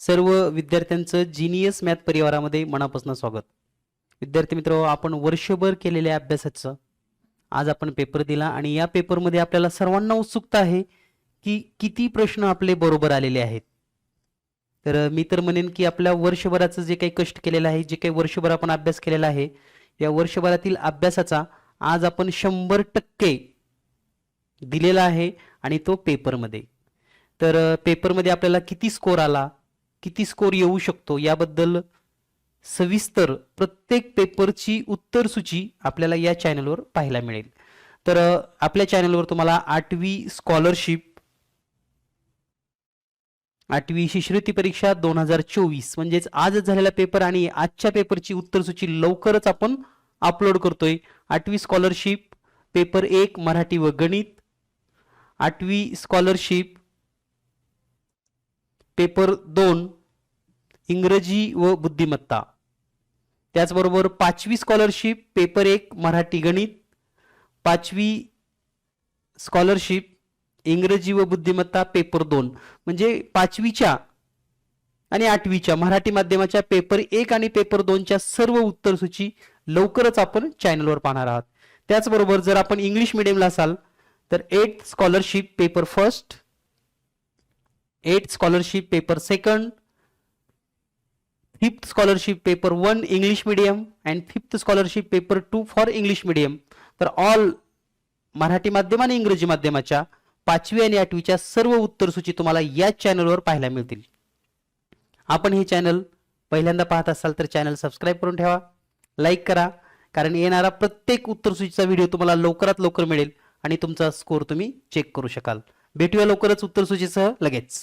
सर्व विद्यार्थ्यांचं genius math परिवारामध्ये मनापासून स्वागत. विद्यार्थी मित्र आपण वर्षभर केलेल्या अभ्यासाचं आज आपण पेपर दिला आणि या पेपरमध्ये आपल्याला सर्वांना उत्सुकता आहे की किती प्रश्न आपले बरोबर आलेले आहेत. तर मी तर म्हणेन की आपल्या वर्षभराचं जे काही कष्ट केलेलं आहे जे काही वर्षभर आपण अभ्यास केलेला आहे या वर्षभरातील अभ्यासाचा आज आपण शंभर टक्के दिलेला आहे आणि तो पेपरमध्ये तर पेपरमध्ये आपल्याला किती स्कोर आला? किती स्कोर येऊ शकतो याबद्दल सविस्तर प्रत्येक पेपरची उत्तर सूची आपल्याला या चॅनलवर पाहायला मिळेल. तर आपल्या चॅनलवर तुम्हाला आठवी स्कॉलरशिप आठवी शिष्यवृत्ती परीक्षा दोन हजार चोवीस म्हणजेच आजच झालेला पेपर आणि आजच्या पेपरची उत्तर सूची लवकरच आपण अपलोड करतोय. आठवी स्कॉलरशिप पेपर एक मराठी व गणित. आठवी स्कॉलरशिप पेपर दोन इंग्रजी व बुद्धिमत्ता. त्याचबरोबर पाचवी स्कॉलरशिप पेपर एक मराठी गणित. पाचवी स्कॉलरशिप इंग्रजी व बुद्धिमत्ता पेपर दोन. म्हणजे पाचवीच्या आणि आठवीच्या मराठी माध्यमाच्या पेपर एक आणि पेपर दोनच्या सर्व उत्तरसूची लवकरच आपण चॅनलवर पाहणार आहात. त्याचबरोबर जर आपण इंग्लिश मिडियमला असाल तर eight scholarship paper first eight scholarship paper second fifth scholarship paper one English medium and fifth scholarship paper two for English medium तर ऑल मराठी माध्यम आणि इंग्रजी माध्यमाच्या पाचवी आणि आठवीच्या सर्व उत्तरसूची तुम्हाला या चॅनलवर पाहायला मिळतील. आपण हे चॅनल पहिल्यांदा पाहत असाल तर चॅनल सबस्क्राईब करून ठेवा लाईक करा कारण येणारा प्रत्येक उत्तरसूचीचा व्हिडिओ तुम्हाला लवकरात लवकर मिळेल आणि तुमचा स्कोर तुम्ही चेक करू शकाल. भेटूया लवकरच उत्तरसूचीसह लगेच.